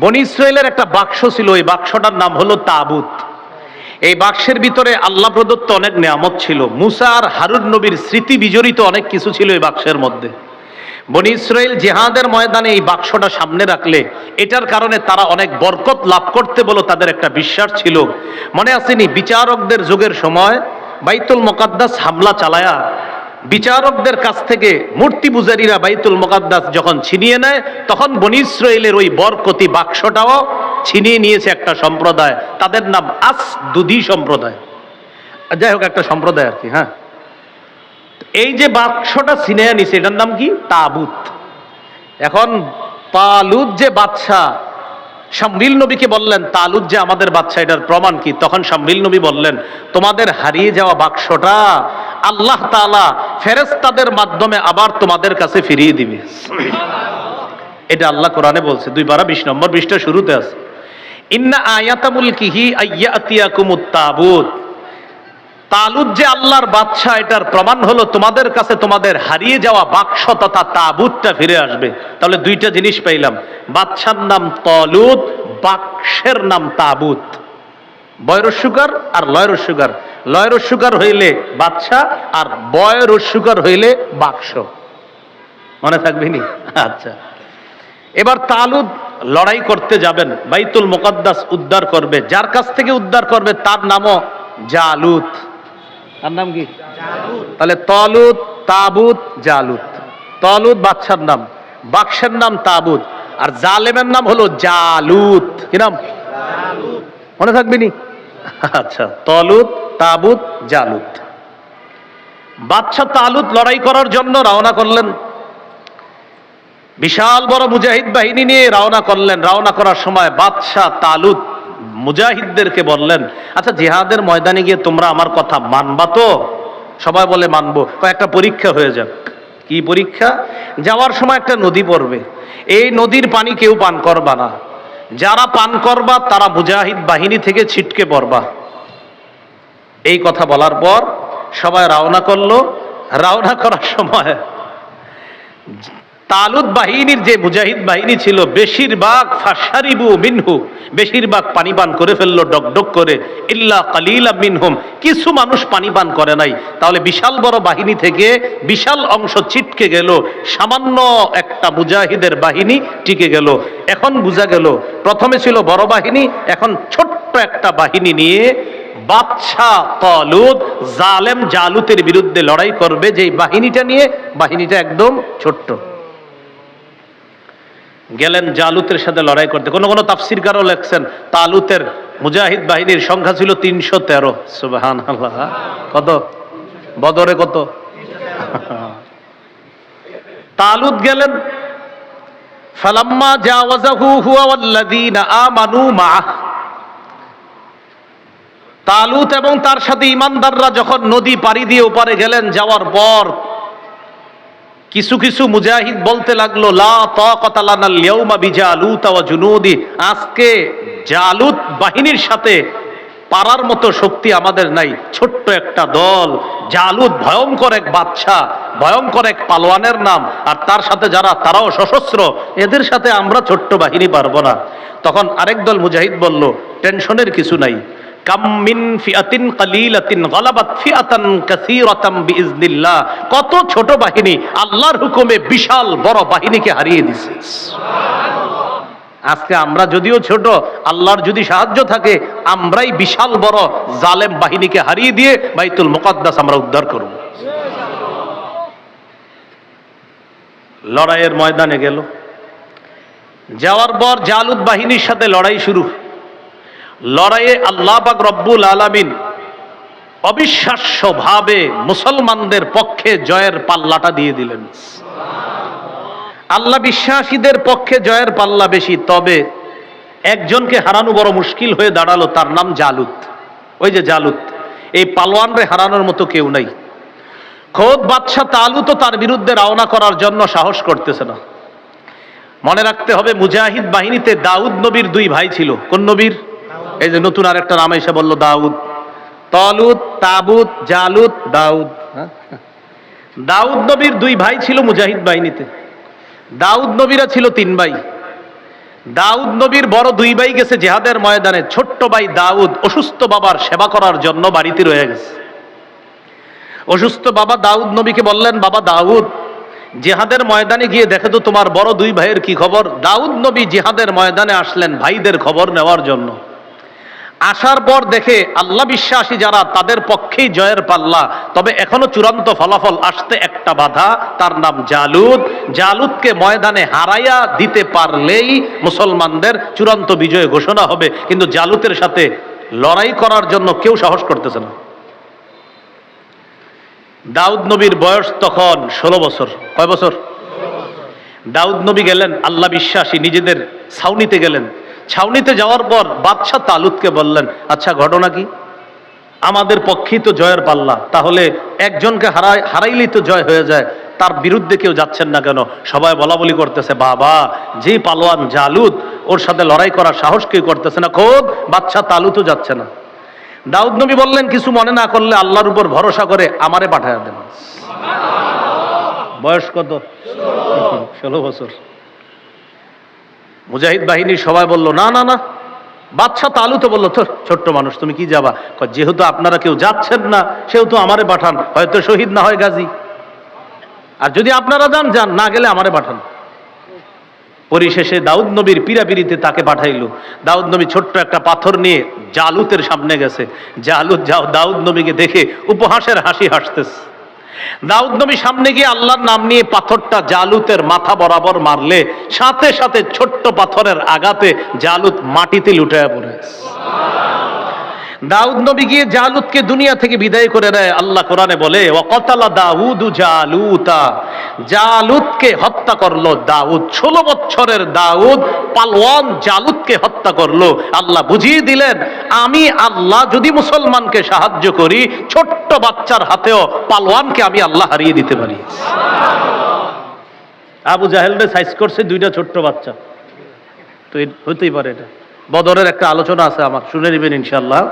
বনি ইসরায়েলের একটা বাক্স ছিল ওই বাক্সটার নাম হলো তাবুত। এই বাক্সের ভিতরে আল্লাহ প্রদত্ত অনেক নিয়ামত ছিল। মুসা আর হারুন নবীর স্মৃতি বিজড়িত অনেক কিছু ছিল এই বাক্সের মধ্যে। বনি ইসরায়েল জেহাদের ময়দানে এই বাক্সটা সামনে রাখলে, এটার কারণে তারা অনেক বরকত লাভ করতে বলো তাদের একটা বিশ্বাস ছিল। মনে আসেনি বিচারকদের যুগের সময় বাইতুল মোকাদ্দাস হামলা চালায়া বিচারকদের কাছ থেকে মূর্তি পূজারীরা বাইতুল মোকাদ্দাস যখন ছিনিয়ে নেয়, তখন বনি ইসরায়েলের ওই বরকতি বাক্সটাও ছিনিয়ে নিয়েছে একটা সম্প্রদায়। তাদের নাম আস দুদি সম্প্রদায় যাই হোক, একটা সম্প্রদায় আর কি হ্যাঁ? এই যে বাক্সটা ছিনিয়ে নিছে এটার নাম কি? তাবুত। এখন তালুদ যে বাদশা শামরিল নবীকে বললেন তালুদ যে আমাদের বাচ্চা এটার প্রমাণ কি? তখন শামিল নবী বললেন তোমাদের হারিয়ে যাওয়া বাক্সটা আল্লাহ তালা ফেরেস্তাদের মাধ্যমে আবার তোমাদের কাছে ফিরিয়ে দিবে। এটা আল্লাহ কোরআনে বলছে। দুই বারা বিশ নম্বর বিশটা শুরুতে আছে। ইন্না আয়াতামুল কিহি আয়াতিয়াকুমুত তাবুত তালুদ যে আল্লাহর বাদশাহ, এটার প্রমাণ হলো তোমাদের কাছে তোমাদের হারিয়ে যাওয়া বাক্স তথা তাবুতটা ফিরে আসবে। তাহলে দুইটা জিনিস পাইলাম। বাদশার নাম তলুদ, বাক্সের নাম তাবুত। বয়র সুগার আর লয়ের সুগার। লয়ের সুগার হইলে বাদশা আর বয়ের সুগার হইলে বাক্স। মনে থাকবে নি? আচ্ছা। এবার তালুদ লড়াই করতে যাবেন, বাইতুল মোকাদ্দাস উদ্ধার করবে। যার কাছ থেকে উদ্ধার করবে তার নামও জালুত। তার নাম কি? তাহলে তলুত তাবুত জালুত। তলুত বাদশার নাম। বাক্সের নাম তাবুত। আর জালেমের নাম হলো জালুত। কি নাম? মনে থাকবে নি? আচ্ছা তলুত তাবুত জালুত। বাদশাহ তালুত লড়াই করার জন্য রওনা করলেন। বিশাল বড় মুজাহিদ বাহিনী নিয়ে রওনা করলেন। রওনা করার সময় বাদশাহ তালুত মুজাহিদদেরকে বললেন আচ্ছা জিহাদের ময়দানে গিয়ে তোমরা আমার কথা মানবা তো? সবাই বলে, মানবো। কয়েকটা পরীক্ষা হয়ে যাক। কি পরীক্ষা? যাওয়ার সময় একটা নদী পড়বে। এই নদীর পানি কেউ পান করবা না। যারা পান করবা, তারা মুজাহিদ বাহিনী থেকে ছিটকে পড়বা। এই কথা বলার পর সবাই রওনা করল। রওনা করার সময় তালুদ বাহিনীর যে মুজাহিদ বাহিনী ছিল, বেশিরভাগ ফাশারিবু মিনহু, বেশিরভাগ পানি পান করে ফেলল, ডকডক করে। ইল্লা কালিলা মিনহুম, কিছু মানুষ পানি পান করে নাই। তাহলে বিশাল বড় বাহিনী থেকে বিশাল অংশ ছিটকে গেল, সামান্য একটা মুজাহিদের বাহিনী টিকে গেল। এখন বোঝা গেল, প্রথমে ছিল বড় বাহিনী, এখন ছোট্ট একটা বাহিনী নিয়ে বাদশাহ তলুদ জালেম জালুতের বিরুদ্ধে লড়াই করবে যে বাহিনীটা নিয়ে, বাহিনীটা একদম ছোট্ট। গেলেন জালুতের সাথে লড়াই করতে। কোন কোন তাফসিরকারও লেখছেন, তালুতের মুজাহিদ বাহিনীর সংখ্যা ছিল তিনশো তেরো। সুবাহান কত? বদরে কত? তালুত গেলেন, ফালাম্মা জাওয়াজাহু হুয়া আমানু মাআহ। তালুত এবং তার সাথে ইমানদাররা যখন নদী পাড়ি দিয়ে ওপারে গেলেন, যাওয়ার পর কিছু কিছু মুজাহিদ বলতে লাগল জুনুদি। আজকে জালুত বাহিনীর সাথে পারার মতো শক্তি আমাদের নাই। ছোট্ট একটা দল, জালুত ভয়ঙ্কর এক বাদশা ভয়ঙ্কর এক পালোয়ানের নাম, আর তার সাথে যারা, তারাও সশস্ত্র, এদের সাথে আমরা ছোট্ট বাহিনী পারব না। তখন আরেক দল মুজাহিদ বলল, টেনশনের কিছু নাই। ফিয়াতিন কত ছোট বাহিনী আল্লাহর হুকুমে বিশাল বড় বাহিনীকে হারিয়ে দিছে। আজকে আমরা যদিও ছোট, আল্লাহর যদি সাহায্য থাকে, আমরাই বিশাল বড় জালেম বাহিনীকে হারিয়ে দিয়ে বাইতুল মুকাদ্দাস আমরা উদ্ধার করব। লড়াইয়ের ময়দানে গেল। যাওয়ার পর জালুদ বাহিনীর সাথে লড়াই শুরু। লড়াইয়ে আল্লাহ পাক রব্বুল আলামিন অবিশ্বাস্যভাবে মুসলমানদের পক্ষে জয়ের পাল্লাটা দিয়ে দিলেন। আল্লাহ বিশ্বাসীদের পক্ষে জয়ের পাল্লা বেশি, তবে একজনকে হারানো বড় মুশকিল হয়ে দাঁড়াল, তার নাম জালুত ওই যে জালুত এই পালোয়ানরে হারানোর মতো কেউ নাই। খোদ বাদশাহ তালুত তার বিরুদ্ধে রওনা করার জন্য সাহস করতেছে না। মনে রাখতে হবে মুজাহিদ বাহিনীতে দাউদ নবীর দুই ভাই ছিল। কোন নবীর? এই যে নতুন আরেকটা নাম এসে বলল দাউদ। তলুত তাবুত জালুত দাউদ। হ্যাঁ? দাউদ নবীর দুই ভাই ছিল মুজাহিদ বাহিনীতে। দাউদ নবীরা ছিল তিন ভাই। দাউদ নবীর বড় দুই ভাই গেছে জেহাদের ময়দানে। ছোট্ট ভাই দাউদ অসুস্থ বাবার সেবা করার জন্য বাড়িতে রয়ে গেছে। অসুস্থ বাবা দাউদ নবীকে বললেন, বাবা দাউদ, জেহাদের ময়দানে গিয়ে দেখে তো তোমার বড় দুই ভাইয়ের কি খবর? দাউদ নবী জেহাদের ময়দানে আসলেন ভাইদের খবর নেওয়ার জন্য। আসার পর দেখে আল্লাহ বিশ্বাসী যারা, তাদের পক্ষেই জয়ের পাল্লা। তবে এখনও চূড়ান্ত ফলাফল আসতে একটা বাধা, তার নাম জালুদ। জালুদকে ময়দানে হারাইয়া দিতে পারলেই মুসলমানদের চূড়ান্ত বিজয় ঘোষণা হবে। কিন্তু জালুতের সাথে লড়াই করার জন্য কেউ সাহস করতেছে না। দাউদ নবীর বয়স তখন ষোলো বছর। কয় বছর? দাউদ নবী গেলেন, আল্লাহ বিশ্বাসী নিজেদের ছাউনিতে গেলেন। ছাউনিতে যাওয়ার পর বাদশাহ তালুদকে বললেন আচ্ছা ঘটনা কি? আমাদের পক্ষেই তো জয়ের পাল্লা। তাহলে একজনকে হারাই, হারাইলেই তো জয় হয়ে যায়। তার বিরুদ্ধে কেউ যাচ্ছেন না কেন? সবাই বলা বলি করতেছে, বাবা, যে পালোয়ান জালুদ, ওর সাথে লড়াই করার সাহস কেউ করতেছে না। খোদ বাচ্চা তালুতও যাচ্ছে না। দাউদ নবী বললেন, কিছু মনে না করলে আল্লাহর উপর ভরসা করে আমারে পাঠায় দেন। বয়স কত? ষোলো বছর। মুজাহিদ বাহিনীর সবাই বলল, না না না। বাদশাহ তালু তো বলল তো ছোট্ট মানুষ, তুমি কি যাবা? যেহেতু আপনারা কেউ যাচ্ছেন না, সেহেতু আমারে পাঠান, হয়তো শহীদ না হয় গাজী। আর যদি আপনারা যান যান, না গেলে আমারে পাঠান। পরিশেষে দাউদ নবীর পিরাপিরিতে তাকে পাঠাইল। দাউদ নবী ছোট্ট একটা পাথর নিয়ে জালুতের সামনে গেছে। জালুত, যাও, দাউদ নবীকে দেখে উপহাসের হাসি হাসতেছে। দাউদ নবী সামনে গিয়ে আল্লাহর নাম নিয়ে পাথরটা জালুতের মাথা বরাবর মারলে, সাথে সাথে ছোট্ট পাথরের আঘাতে জালুত মাটিতে লুটায় পড়ে। দাউদ নবী গিয়ে জালুতকে দুনিয়া থেকে বিদায় করে দেয় আল্লাহ কোরআনে বলে, ওয়াকাতালা দাউদ জালুতা। জালুতকে হত্যা করল দাউদ। ষোলো বছরের দাউদ পালওয়ান জালুতকে হত্যা করল। আল্লাহ বুঝিয়ে দিলেন, আমি আল্লাহ যদি মুসলমানকে সাহায্য করি, ছোট্ট বাচ্চার হাতেও পালওয়ানকে আমি আল্লাহ হারিয়ে দিতে পারি। আবু জাহেলরে সাইজ করছে দুইটা ছোট্ট বাচ্চা। তো হতেই পারে এটা। বদরের একটা আলোচনা আছে আমার, শুনে নেবেন ইনশাল্লাহ